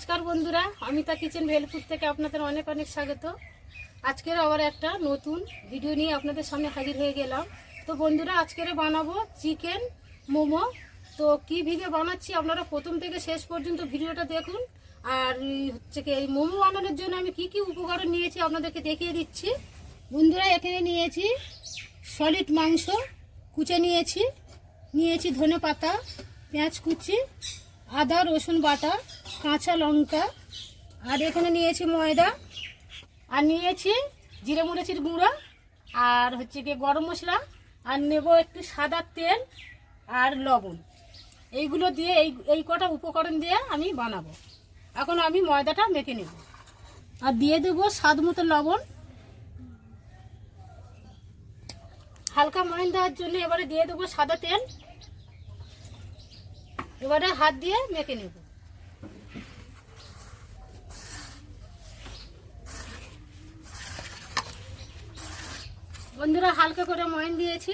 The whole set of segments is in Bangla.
নমস্কার বন্ধুরা অমিতা কিচেন ভেলপুর থেকে আপনাদের অনেক অনেক স্বাগত। আজকের আবার একটা নতুন ভিডিও নিয়ে আপনাদের সামনে হাজির হয়ে গেলাম। তো বন্ধুরা, আজকের বানাবো চিকেন মোমো। তো কি ভিডিও বানাচ্ছি আপনারা প্রথম থেকে শেষ পর্যন্ত ভিডিওটা দেখুন। আর হচ্ছে কি, এই মোমো বানানোর জন্য আমি কি কি উপকরণ নিয়েছি আপনাদেরকে দেখিয়ে দিচ্ছি। বন্ধুরা, এখানে নিয়েছি সলিড মাংস, কুচে নিয়েছি নিয়েছি ধনে পাতা পেঁয়াজ কুচি, আদা, রসুন বাটা কাঁচা লঙ্কা। আর এখানে নিয়েছি ময়দা। আর নিয়েছি জিরে মরিচির গুঁড়ো। আর হচ্ছে গিয়ে গরম মশলা। আর নেব একটু সাদা তেল আর লবণ। এইগুলো দিয়ে, এই এই কটা উপকরণ দিয়ে আমি বানাবো। এখন আমি ময়দাটা মেখে নেব। আর দিয়ে দেবো স্বাদ মতো লবণ। হালকা ময়ন দেওয়ার জন্য এবারে দিয়ে দেবো সাদা তেল। এবারে হাত দিয়ে মেখে নেব। বন্ধুরা হালকা করে ময়ন দিয়েছি।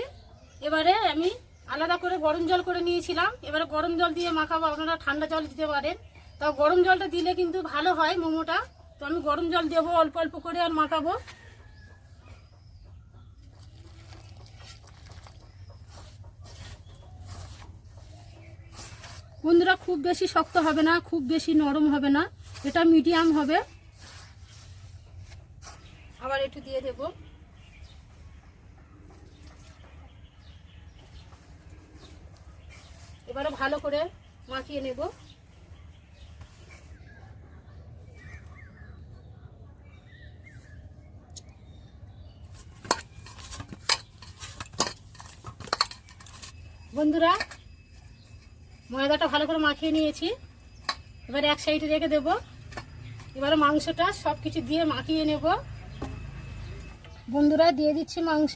এবারে আমি আলাদা করে গরম জল করে নিয়েছিলাম। এবারে গরম জল দিয়ে মাখাবো, আপনারা ঠান্ডা জল দিতে পারেন। তাও গরম জলটা দিলে কিন্তু ভালো হয় মোমোটা। তো আমি গরম জল দেবো, অল্প অল্প করে আর মাখাবো। বন্ধুরা, খুব বেশি শক্ত হবে না, খুব বেশি নরম হবে না। এটা মিডিয়াম হবে। আবার একটু দিয়ে দেব। এবারে ভালো করে মাখিয়ে নেব। বন্ধুরা, ময়দাটা ভালো করে মাখিয়ে নিয়েছি। এবার এক সাইডে রেখে দেব। এবারে মাংসটা সব কিছু দিয়ে মাখিয়ে নেব। বন্ধুরা, দিয়ে দিচ্ছি মাংস।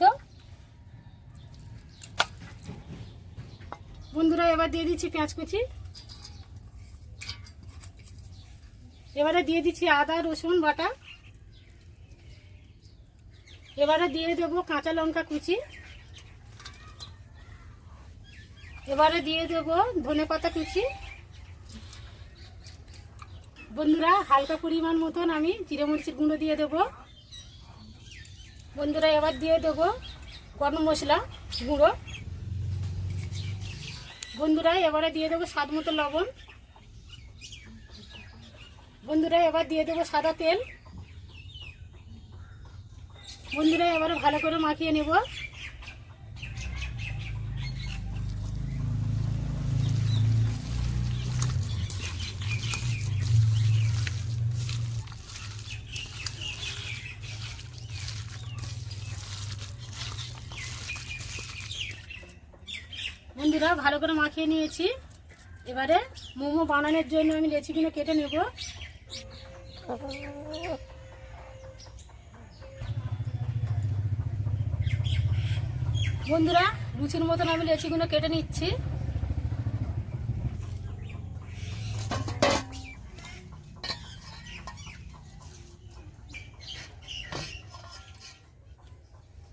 বন্ধুরা, এবার দিয়ে দিচ্ছি পেঁয়াজ কুচি। এবারে দিয়ে দিচ্ছি আদা, রসুন, বাটা। এবারে দিয়ে দেবো কাঁচা লঙ্কা কুচি। এবারে দিয়ে দেব ধনে পাতা কুচি। বন্ধুরা, হালকা পরিমাণ মতন আমি জিরে গুঁড়ো দিয়ে দেব। বন্ধুরা, এবার দিয়ে দেব গরম মশলা গুঁড়ো। বন্ধুরা, এবারে দিয়ে দেবো স্বাদ মতো লবণ। বন্ধুরা, এবার দিয়ে দেবো সাদা তেল। বন্ধুরা, এবারে ভালো করে মাখিয়ে নেব। বন্ধুরা, ভালো করে মাখিয়ে নিয়েছি। এবারে মোমো বানানোর জন্য আমি লেচিগুলো কেটে নেব। বন্ধুরা, লুচির মতন আমি লেচিগুলো কেটে নিচ্ছি।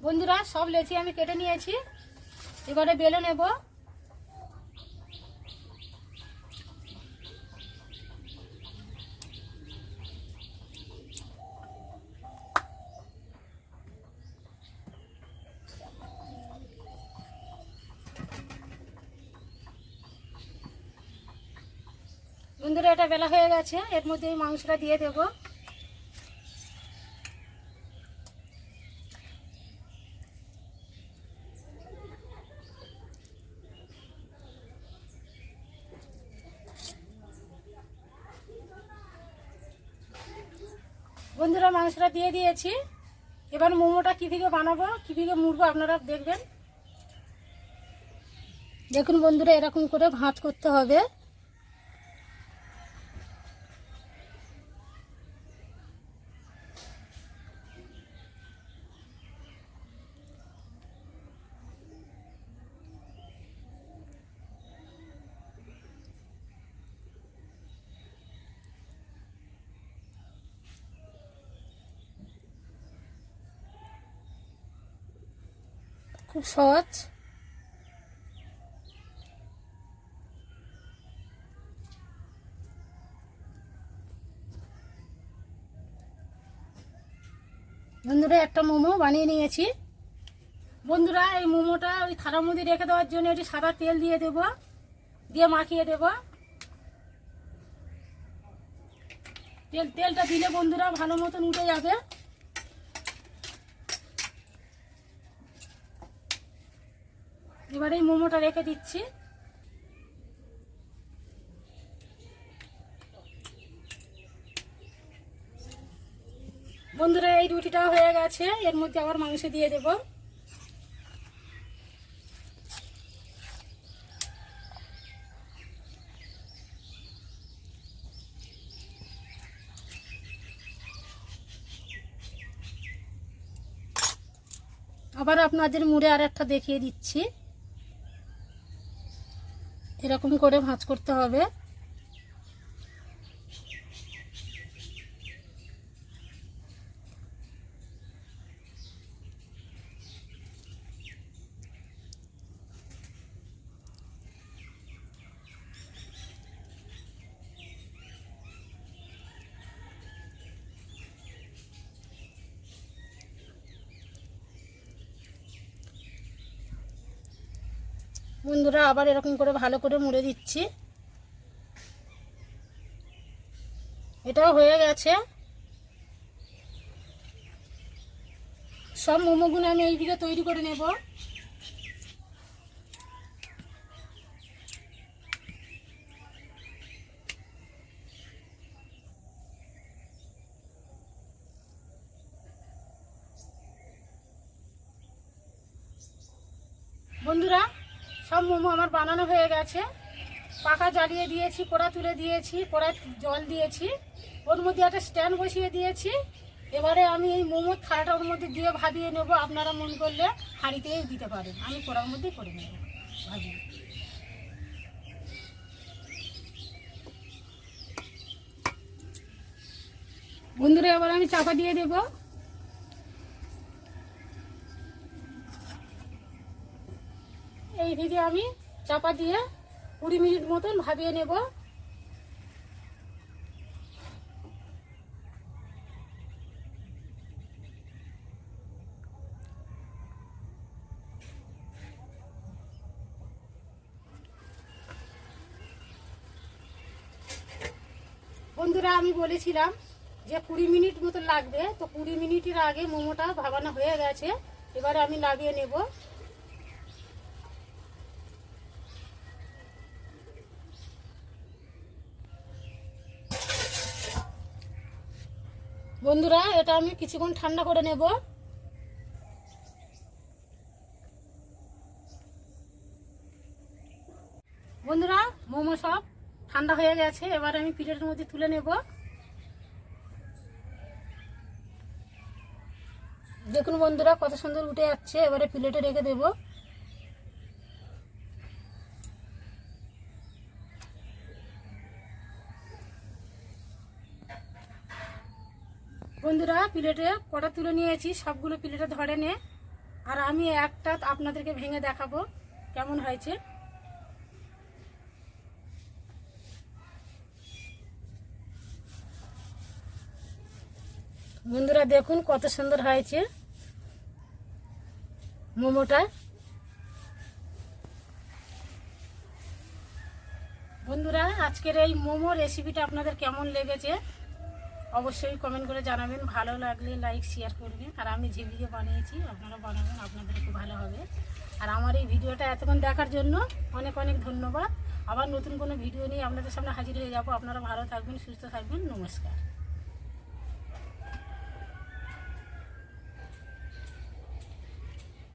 বন্ধুরা, সব লেচি আমি কেটে নিয়েছি। এবারে বেলে নেব। বন্ধুরা, এটা বেলা হয়ে গেছে। এর মধ্যে মাংসটা দিয়ে দেবো। বন্ধুরা, মাংসটা দিয়ে দিয়েছি। এবার মোমোটা কীভাবে বানাবো, কীভাবে মুড়বো, আপনারা দেখবেন। দেখুন বন্ধুরা, এরকম করে ভাঁজ করতে হবে। খুব সহজ। বন্ধুরা, একটা মোমো বানিয়ে নিয়েছি। বন্ধুরা, এই মোমোটা ওই থালার মধ্যে রেখে দেওয়ার জন্য একটু সাদা তেল দিয়ে দেব, দিয়ে মাখিয়ে দেব। তেল তেলটা দিলে বন্ধুরা ভালো মতন উঠে যাবে। এবার এই মোমোটা রেখে দিচ্ছি। বন্ধুরা, এই রুটিটাও হয়ে গেছে। এর মধ্যে আবার মাংস দিয়ে দেব। আবার আপনাদের মুড়ে আর একটা দেখিয়ে দিচ্ছি। এরকম করে ভাঁজ করতে হবে। বন্ধুরা আবার এরকম করে ভালো করে মুড়ে দিচ্ছি। এটাও হয়ে গেছে। সব মোমোগুলো আমি এইদিকে তৈরি করে নেব। বন্ধুরা সব মোমো আমার বানানো হয়ে গেছে। পাকা জ্বালিয়ে দিয়েছি কোড়া তুলে দিয়েছি কোড়া জল দিয়েছি। ওর মধ্যে একটা স্ট্যান্ড বসিয়ে দিয়েছি। এবারে আমি এই মোমোর থালাটা ওর মধ্যে দিয়ে ভাবিয়ে নেব, আপনারা মন করলে হাঁড়িতেই দিতে পারেন। আমি কোড়ার মধ্যেই করে নেব ভাবিয়ে বন্ধুরা, এবার আমি চাপা দিয়ে দেবো। এই দিকে আমি চাপা দিয়ে কুড়ি মিনিট মতন ভাবিয়ে নেব। বন্ধুরা, আমি বলেছিলাম যে কুড়ি মিনিট মতো লাগবে, তো কুড়ি মিনিটের আগে মোমোটা ভাবানো হয়ে গেছে, এবারে আমি লাগিয়ে নেব। বন্ধুরা, এটা আমি কিছুক্ষণ ঠান্ডা করে নেব। বন্ধুরা, মোমো সব ঠান্ডা হয়ে গেছে, এবার আমি প্লেটের মধ্যে তুলে নেব। দেখুন বন্ধুরা, কত সুন্দর উঠে যাচ্ছে, এবারে প্লেটে রেখে দেব। বন্ধুরা প্লেটে কটা তুলে নিয়েছি, সবগুলো প্লেটে ধরে নে। আর আমি একটা আপনাদেরকে ভেঙে দেখাবো, কেমন হয়েছে। বন্ধুরা দেখুন কত সুন্দর হয়েছে মোমোটা। বন্ধুরা আজকের এই মোমো রেসিপিটা আপনাদের কেমন লেগেছে? অবশ্যই কমেন্ট করে জানাবেন। ভালো লাগলে লাইক শেয়ার করবেন। আর আমি যে ভিডিও বানিয়েছি, আপনারা বানাবেন, আপনাদের খুব ভালো হবে। আর আমার এই ভিডিওটা এতক্ষণ দেখার জন্য অনেক অনেক ধন্যবাদ। আবার নতুন কোনো ভিডিও নিয়ে আপনাদের সামনে হাজির হয়ে যাব। আপনারা ভালো থাকবেন, সুস্থ থাকবেন। নমস্কার।